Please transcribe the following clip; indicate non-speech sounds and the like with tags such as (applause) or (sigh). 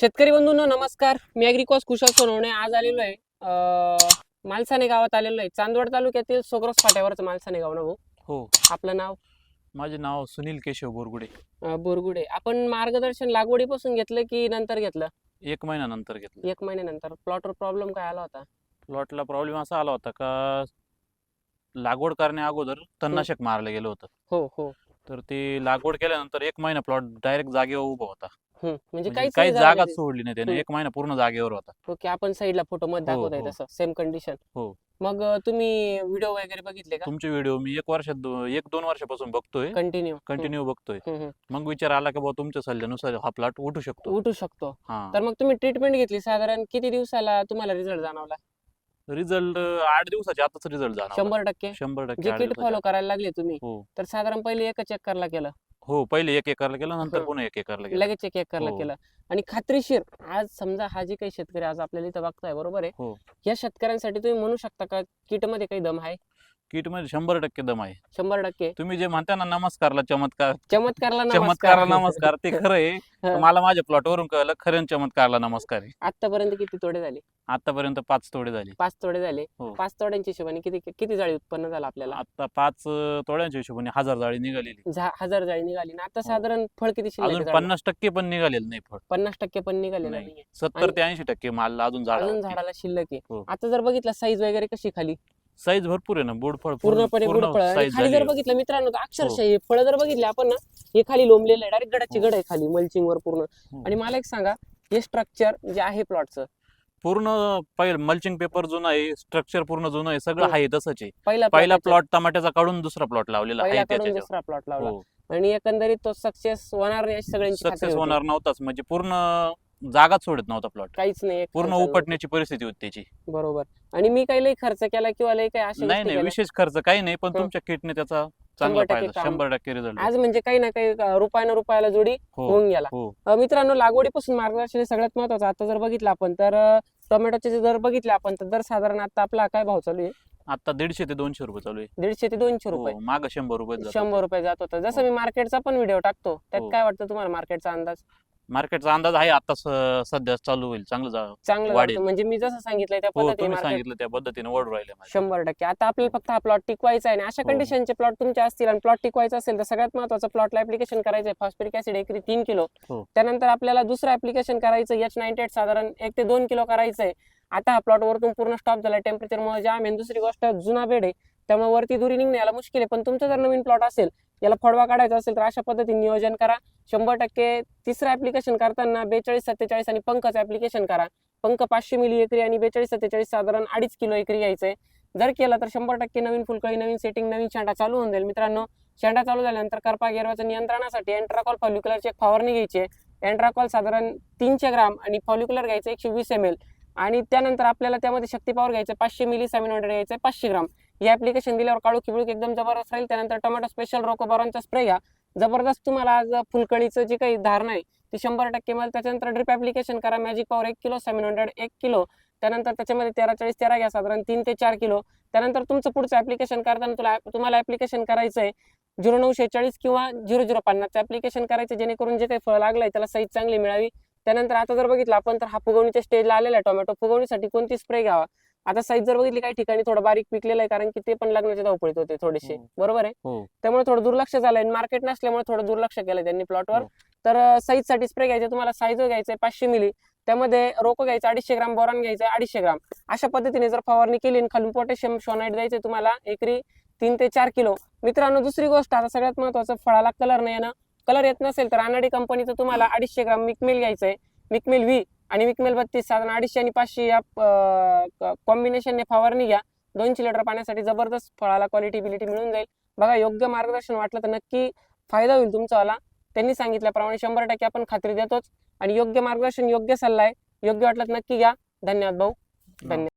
शेतकरी बंधूंनो नमस्कार. मी अॅग्रिकॉस कुशल सोनवणे. आज आलेलो आहे मालसाने गावात आलेलो आहे. चांदवड तालुक्यातील सोग्रस फाट्यावरचं मालसाने गाव ना भाऊ? हो. आपलं नाव? माझे नाव सुनील केशव बोरगुडे. अं, बोरगुडे. आपण मार्गदर्शन लागवडीपासून घेतलं की नंतर घेतलं? एक महिन्यानंतर घेतलं. एक महिन्यानंतर. प्लॉटवर प्रॉब्लेम काय आला होता? प्लॉटला प्रॉब्लेम असा आला होता का लागवड करण्या अगोदर तणनाशक मारलं गेलं होतं. हो हो. तर ते लागवड केल्यानंतर एक महिना प्लॉट डायरेक्ट जागेवर उभा होता. हम्म, म्हणजे म्हणजे काहीच काही नाही झालं जागाच ते. सोडली नाही त्याने. हम्म. एक महिना पूर्ण जागेवर होता. ओके आपण साईडला फोटो मध्ये हो, दाखवत आहे हो. तसं सेम कंडिशन हो. मग अं, तुम्ही व्हिडिओ वगैरे बघितले का? तुमचे व्हिडिओ मी एक वर्षात दो- एक दोन वर्षापासून बघतोय. कंटिन्यू कंटिन्यू बघतोय. मग विचार आला की बाबा तुमच्या सल्ल्यानुसार हा प्लॉट उठू शकतो. उठू शकतो. हा. तर मग तुम्ही ट्रीटमेंट घेतली साधारण किती दिवसाला तुम्हाला रिझल्ट जाणवला? रिझल्ट आठ दिवसाच्या आताच रिझल्ट झाला शंभर टक्के. शंभर टक्के जे आठ किट दिवसाच्या फॉलो. करायला लागले तुम्ही हो. तर साधारण पहिले एकच एकरला केलं. हो पहिले एक एकरला केलं नंतर हं. पुन्हा एक एकरला केलं लगेच एक एकरला हो. केलं आणि खात्रीशीर आज समजा हा जे काही शेतकरी आज आपल्याला इथं बघताय बरोबर आहे हो. या शेतकऱ्यांसाठी तुम्ही म्हणू शकता का किटमध्ये काही दम आहे किटमध्ये शंभर टक्के दम आहे. शंभर टक्के. तुम्ही जे म्हणता ना नमस्कारला चमत्कार. चमत्कारला (laughs) चमत्कारला नमस्कार. ते खरं आहे. (laughs) मला माझ्या प्लॉटवरून कळलं खरं चमत्कारला नमस्कार आहे. आतापर्यंत किती तोडे झाले? आतापर्यंत पाच तोडे झाले. पाच तोडे झाले. हो. पाच तोड्यांच्या हिशोबाने किती किती जाळी उत्पन्न झालं आपल्याला? आता पाच तोड्यांच्या हिशोबाने हजार जाळी निघालेली. हजार जाळी निघाली ना. आता हो. साधारण फळ किती अजून? पन्नास टक्के पण निघालेलं नाही फळ. पन्नास टक्के पण निघाले नाही. सत्तर ते ऐंशी टक्के माल अजून झाड अजून झाडाला शिल्लक आहे. हो. आता जर बघितलं साईज वगैरे कशी खाली? साईज भरपूर आहे ना बोड फळ पूर्णपणे फळ आणि साईज खाली जर बघितलं मित्रांनो तर अक्षरशः हो. हे फळं जर बघितले आपण ना हे खाली लोंबलेलं आहे डायरेक्ट गडाची हो. गड आहे खाली मल्चिंग वर पूर्ण हो. आणि मला एक सांगा हे स्ट्रक्चर जे आहे प्लॉटचं पूर्ण पहिलं मल्चिंग पेपर जुनं आहे स्ट्रक्चर पूर्ण जुनं आहे सगळं हो. आहे तसंच आहे पहिला पहिला प्लॉट टमाट्याचा काढून दुसरा प्लॉट लावलेला आहे दुसरा प्लॉट लावला आणि एकंदरीत तो सक्सेस होणार नाही अशी सगळ्यांची खात्री सक्सेस होती. होणार नव्हताच म्हणजे पूर्ण जागाच सोडत नव्हता प्लॉट काहीच नाही पूर्ण उपटण्याची परिस्थिती होती त्याची. बरोबर आणि मी काही लई खर्च केला किंवा लई काही अशा नाही नाही. विशेष खर्च काही नाही पण. तुमच्या किटने त्याचा चांगला फायदा. शंभर टक्के रिझल्ट आज म्हणजे काही ना काही रुपयानं रुपयाला जोडी हो होऊन गेला हो मित्रांनो लागवडीपासून मार्गदर्शन सगळ्यात महत्वाचं आता जर बघितलं आपण तर टोमॅटोचे जे दर बघितले आपण तर दर साधारण आता आपला काय भाव चालू आहे आता दीडशे ते दोनशे रुपये चालू आहे दीडशे ते दोनशे रुपये हो, मागं शंभर रुपये शंभर रुपये जात होतं जसं. मी मार्केटचा पण व्हिडिओ टाकतो त्यात. काय वाटतं तुम्हाला मार्केटचा अंदाज मार्केटचा अंदाज आहे आता स- सध्या चालू होईल चांगलं जा- चांगलं वाढेल. म्हणजे मी जसं सांगितलंय त्या हो पद्धतीने तुम्ही सांगितलं त्या पद्धतीने वळू राहिले. शंभर टक्के आता आपल्याला फक्त हा प्लॉट टिकवायचा आहे आणि अशा हो. कंडिशनचे प्लॉट तुमचे असतील आणि प्लॉट टिकवायचा असेल तर सगळ्यात महत्वाचं प्लॉटला ऍप्लिकेशन करायचं आहे फॉस्फरिक ऍसिड एकरी तीन किलो हो. त्यानंतर आपल्याला दुसरं ऍप्लिकेशन करायचं एच नाईन्टी एट साधारण एक ते दोन किलो करायचं आहे आता हा प्लॉट वरतून पूर्ण स्टॉप झाला टेम्परेचर मुळे जाम आहे आणि दुसरी गोष्ट जुना बेड आहे त्यामुळे वरती दुरी निघणे याला मुश्किल आहे. पण तुमचा जर नवीन प्लॉट असेल याला फडवा काढायचा असेल तर अशा पद्धतीने नियोजन करा. शंभर टक्के तिसरं ऍप्लिकेशन करताना बेचाळीस सत्तेचाळीस आणि पंकच ऍप्लिकेशन करा. पंक पाचशे मिली एकरी आणि बेचाळीस सत्तेचाळीस साधारण अडीच किलो एकरी घ्यायचंय. जर केलं तर शंभर टक्के नवीन फुलकळी नवीन सेटिंग नवीन शेंडा चालू होऊन जाईल. मित्रांनो शेंडा चालू झाल्यानंतर करपा गेरवाच्या नियंत्रणासाठी अँट्राकॉल फॉल्युक्युलरची एक फवारणी घ्यायची आहे. साधारण तीनशे ग्राम आणि फॉल्युक्युलर घ्यायचं एकशे वीस एम एल आणि त्यानंतर आपल्याला त्यामध्ये शक्ती पॉवर घ्यायचं पाचशे मिली सॅमिनोडर घ्यायचं पाचशे ग्राम. हे ऍप्लिकेशन दिल्यावर काळू किबळूक एकदम जबरदस्त राहील. त्यानंतर टोमॅटो स्पेशल रोकोबॉरॉनचा स्प्रे घ्या. जबरदस्त तुम्हाला आज फुलकळीचं जी काही धारणा आहे ती शंभर टक्के मिळेल त्याच्यानंतर ड्रिप ऍप्लिकेशन करा. मॅजिक पॉवर एक किलो सेव्हन हंड्रेड एक किलो. त्यानंतर त्याच्यामध्ये तेरा चाळीस तेरा घ्या साधारण तीन ते चार किलो. त्यानंतर तुमचं पुढचं ऍप्लिकेशन करताना तुला तुम्हाला ऍप्लिकेशन करायचं आहे झिरो नऊशे चाळीस किंवा झिरो झिरो पन्नासचं ऍप्लिकेशन करायचं जेणेकरून जे काही फळ लागलंय त्याला साईज चांगली मिळावी. त्यानंतर आता जर बघितलं आपण तर हा फुगवणीच्या स्टेजला आलेला आहे टोमॅटो फुगवणीसाठी कोणती स्प्रे घ्यावा? आता साईज जर बघितली काही ठिकाणी थोडं बारीक पिकलेलं आहे कारण की ते पण लग्नाच्या धावपळीत होते थोडेसे. हो. बरोबर आहे? हो. त्यामुळे थोडं दुर्लक्ष झालंय मार्केट नसल्यामुळे थोडं दुर्लक्ष केलं त्यांनी प्लॉटवर हो. तर साईजसाठी स्प्रे घ्यायचे तुम्हाला साईज घ्यायचंय पाचशे मिली त्यामध्ये रोको घ्यायचं अडीचशे ग्राम बोरान घ्यायचं अडीचशे ग्राम. अशा पद्धतीने जर फवारणी केली आणि खालून पोटॅशियम शोनाईट द्यायचे तुम्हाला एकरी तीन ते चार किलो. मित्रांनो दुसरी गोष्ट आता सगळ्यात महत्वाचं फळाला कलर नाही ना कलर येत नसेल तर अनाडी कंपनीचं तुम्हाला अडीचशे ग्राम मिकमेल घ्यायचंय. मिकमेल व्ही. आणि विकमेल बत्तीस साधारण अडीचशे आणि पाचशे या कॉम्बिनेशनने फवारणी घ्या. दोनशे लिटर पाण्यासाठी जबरदस्त फळाला क्वालिटी बिलिटी मिळून जाईल. बघा योग्य मार्गदर्शन वाटलं तर नक्की फायदा होईल तुमचावाला. त्यांनी सांगितल्याप्रमाणे शंभर टक्के आपण खात्री देतोच. आणि योग्य मार्गदर्शन योग्य सल्ला आहे. योग्य वाटलं तर नक्की घ्या. धन्यवाद भाऊ. धन्यवाद.